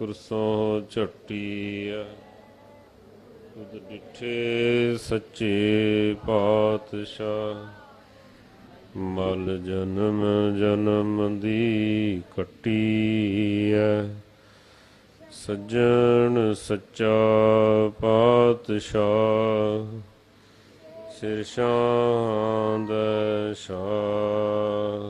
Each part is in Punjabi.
ਅਰਸੋਂ ਕੁਰਸੋਂ ਝਟੀਐ। ਤੁਧ ਡਿਠੇ ਸੱਚੇ ਪਾਤਸ਼ਾਹ। ਮਲ ਜਨਮ ਜਨਮ ਦੀ ਕੱਟੀ ਕੱਟੀਐ। ਸੱਜਣ ਸੱਚਾ ਪਾਤਸ਼ਾਹ। ਸਿਰ ਸ਼ਾਂਦ ਸ਼ਾਹ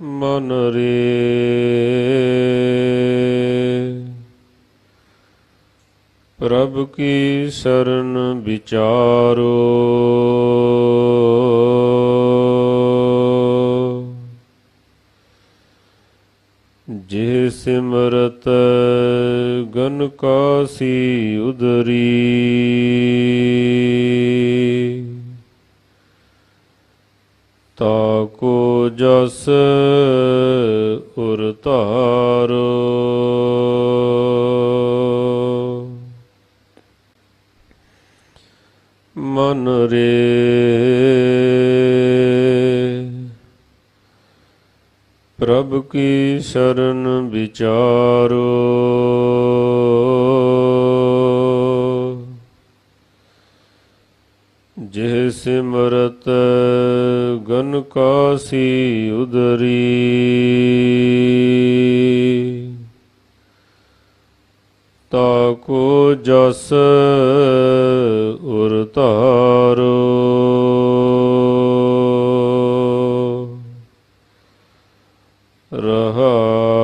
ਮਨ ਰੇ ਪ੍ਰਭ ਕੀ ਸ਼ਰਨ ਵਿਚਾਰੋ ਜੇ ਸਿਮਰਤ ਗਨ ਕਾਸੀ ਉਦਰੀ ਤਾ ਕੋ ਜਸ ਉਰ ਧਾਰੋ ਮਨ ਰੇ ਪ੍ਰਭ ਕੀ ਸ਼ਰਨ ਵਿਚਾਰੋ। ਜਿਹ ਸਿਮਰਤ ਕਾਸੀ ਉਦਰੀ। ਤਾ ਕੋ ਜਸ ਉਰ ਧਾਰੋ। ਰਹਾਉ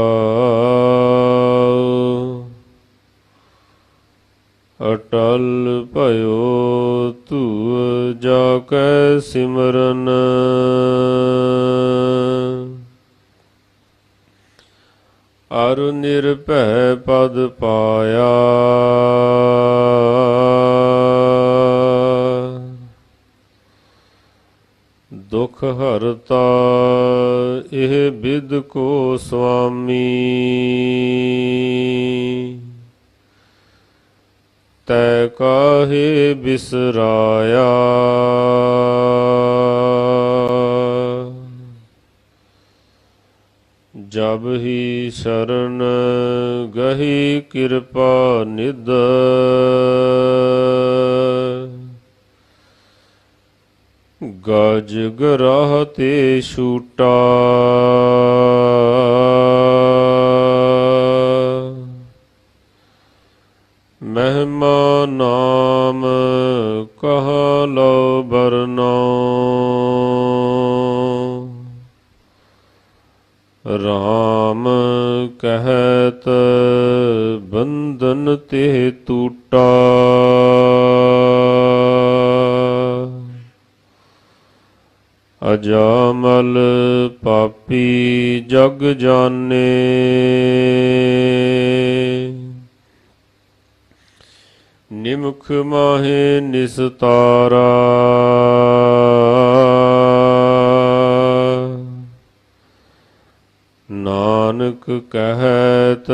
ਅਰ ਨਿਰਭੈ ਪਦ ਪਾਇਆ। ਦੁਖ ਹਰਤਾ ਇਹ ਬਿਦ ਕੋ ਸੁਆਮੀ ਤੈ ਕਾਹੇ ਬਿਸਰਾਇਆ। ਜਬ ਹੀ ਸ਼ਰਨ ਗਹੀ ਕਿਰਪਾ ਨਿਦ ਗਜ ਗਰਾਹ ਤੇ ਛੂਟਾ। ਮਹਿਮਾ ਨਾਮ ਕਹਾ ਲੋ ਬਰਨੋ। RAM ਕਹਿਤ ਬੰਧਨ ਤੇ ਟੂਟਾ। ਅਜਾਮਲ ਪਾਪੀ ਜਗ ਜਾਣੇ। ਨਿਮਖ ਮਾਹੇ ਨਿਸਤਾਰਾ। ਕਹਿਤ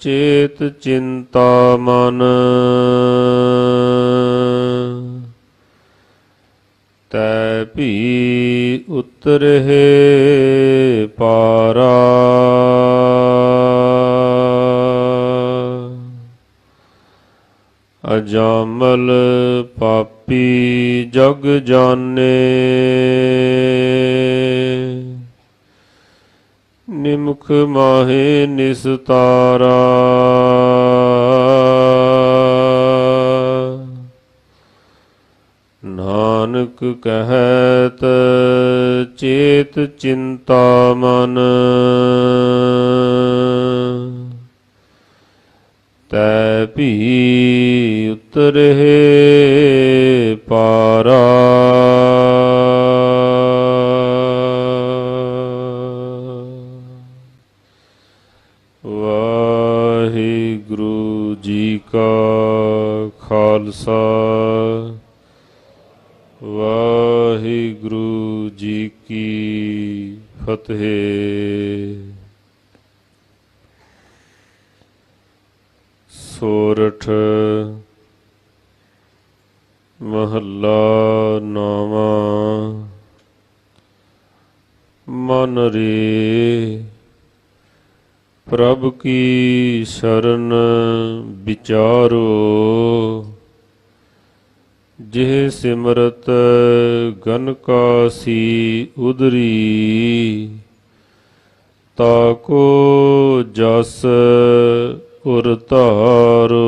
ਚੇਤ ਚਿੰਤਾ ਮਨ। ਤੈ ਭੀ ਉਤਰਹਿ ਪਾਰਾ। ਅਜਾਮਲ ਪਾਪੀ ਜਗ ਜਾਣੇ ਨਿਮਖ ਮਾਹੇ ਨਿਸਤਾਰਾ। ਨਾਨਕ ਕਹਤ ਚੇਤ ਚਿੰਤਾ ਮਨ। ਤੈ ਭੀ ਉਤਰਹਿ ਜੀ ਕਾ ਖਾਲਸਾ ਵਾਹਿਗੁਰੂ ਜੀ ਕੀ ਫਤਿਹ। ਸੋਰਠ ਮਹੱਲਾ ਨਾਵਾਂ। ਮਨ ਰੇ ਪ੍ਰਭ ਕੀ ਸ਼ਰਨ ਵਿਚਾਰੋ? ਜਿਹ ਸਿਮਰਤ ਗਨ ਕਾ ਸੀ ਉਦਰੀ ਤਾਕੋ ਜਸ ਉਰਤਾਰੋ।